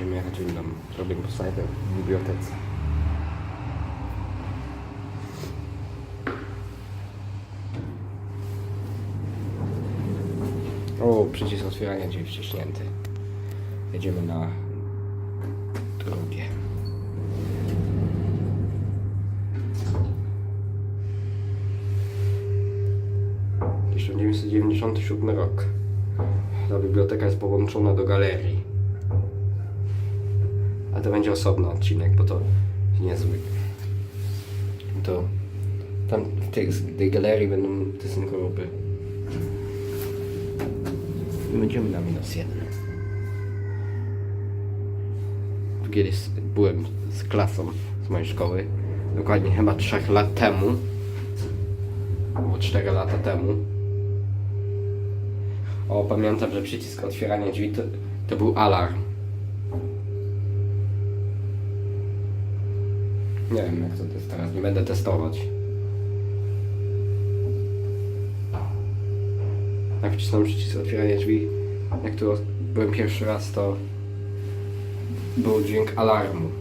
Tam, robimy po snajpę w bibliotece. O, przycisk otwierania drzwi wciśnięty. Jedziemy na drugie. Dziewięćdziesiąty siódmy rok. Ta biblioteka jest połączona do galerii. A to będzie osobny odcinek, bo to niezły. To tam w tej, tej galerii będą te synchropy. I będziemy na minus jeden. Tu Kiedyś byłem z klasą z mojej szkoły. Dokładnie chyba 3 lat temu. Albo 4 lata temu. O, pamiętam, że przycisk otwierania drzwi to, to był alarm. Nie wiem jak to jest teraz, nie będę testować. Jak wcisnąłem przycisk otwierania drzwi, jak tu byłem pierwszy raz, to był dźwięk alarmu.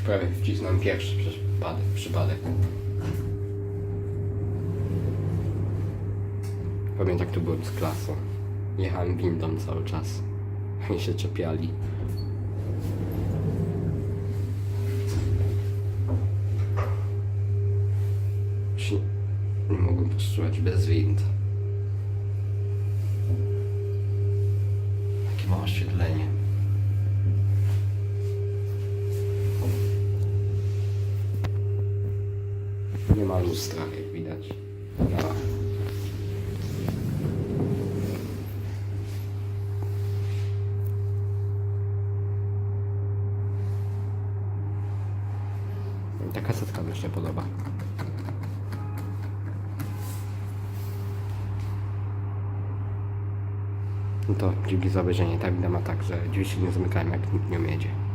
Prawie wcisnąłem pierwszy przypadek. przypadek. Pamiętam jak tu byłem z klasą. Jechałem windą cały czas. I się czepiali. Nie mogłem powstrzymać bez wind. Jakie małe oświetlenie. Nie ma lustra, jak widać. No. Taka setka mi się podoba. No to dzięki za obejrzenie. Ta winda ma tak, że drzwi się nie zamykają jak nikt nie jedzie.